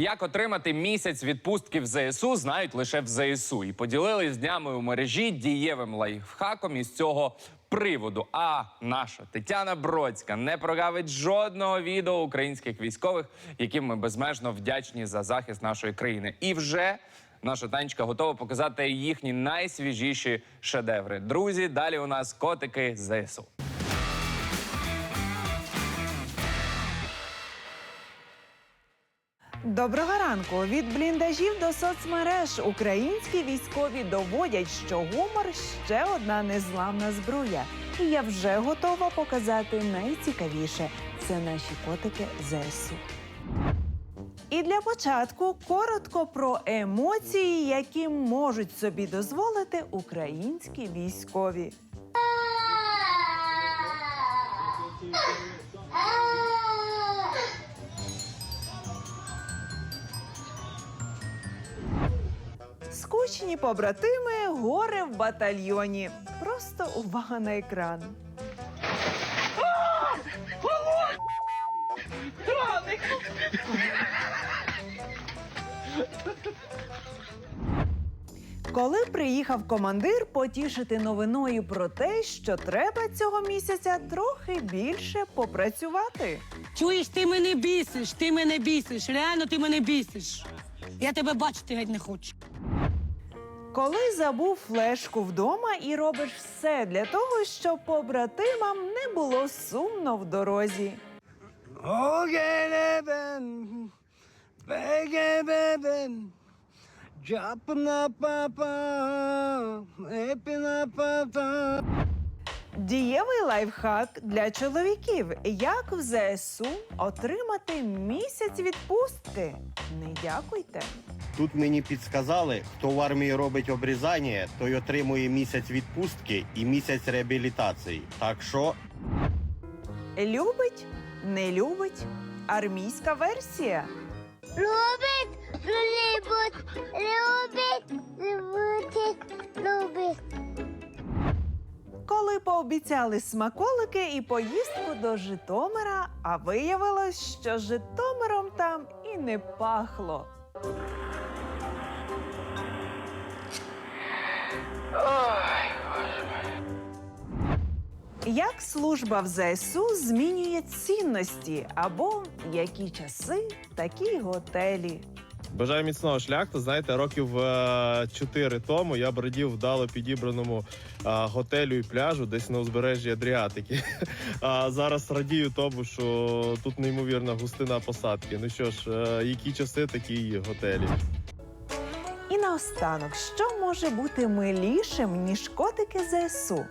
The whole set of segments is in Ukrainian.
Як отримати місяць відпустки в ЗСУ, знають лише в ЗСУ. І поділились днями у мережі дієвим лайфхаком із цього приводу. А наша Тетяна Бродська не прогавить жодного відео українських військових, яким ми безмежно вдячні за захист нашої країни. І вже наша танечка готова показати їхні найсвіжіші шедеври. Друзі, далі у нас котики ЗСУ. Доброго ранку! Від бліндажів до соцмереж українські військові доводять, що гумор ще одна незламна зброя. І я вже готова показати найцікавіше це наші котики ЗСУ. І для початку коротко про емоції, які можуть собі дозволити українські військові. Скучні побратими, горе в батальйоні. Просто увага на екран. Коли приїхав командир потішити новиною про те, що треба цього місяця трохи більше попрацювати. Чуєш, ти мене бісиш, ти мене бісиш, реально ти мене бісиш. Я тебе бачити геть не хочу. Коли забув флешку вдома і робиш все для того, щоб побратимам не було сумно в дорозі. Джапна папа, епіна papa. Дієвий лайфхак для чоловіків. Як в ЗСУ отримати місяць відпустки? Не дякуйте. Тут мені підсказали, хто в армії робить обрізання, той отримує місяць відпустки і місяць реабілітації. Так що Любить, не любить. Армійська версія. Любить, любить, любить, Коли пообіцяли смаколики і поїздку до Житомира, а виявилось, що Житомиром там і не пахло. Як служба в ЗСУ змінює цінності або які часи, такі готелі. Бажаю міцного шляхту. Знаєте, років е, чотири тому я бродів вдало підібраному е, готелю і пляжу десь на узбережжі Адріатики. А зараз радію тому, що тут неймовірна густина посадки. Ну що ж, е, які часи, такі й готелі. І наостанок, що може бути милішим, ніж котики ЗСУ?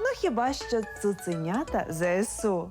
Ну хіба що цуценята ЗСУ?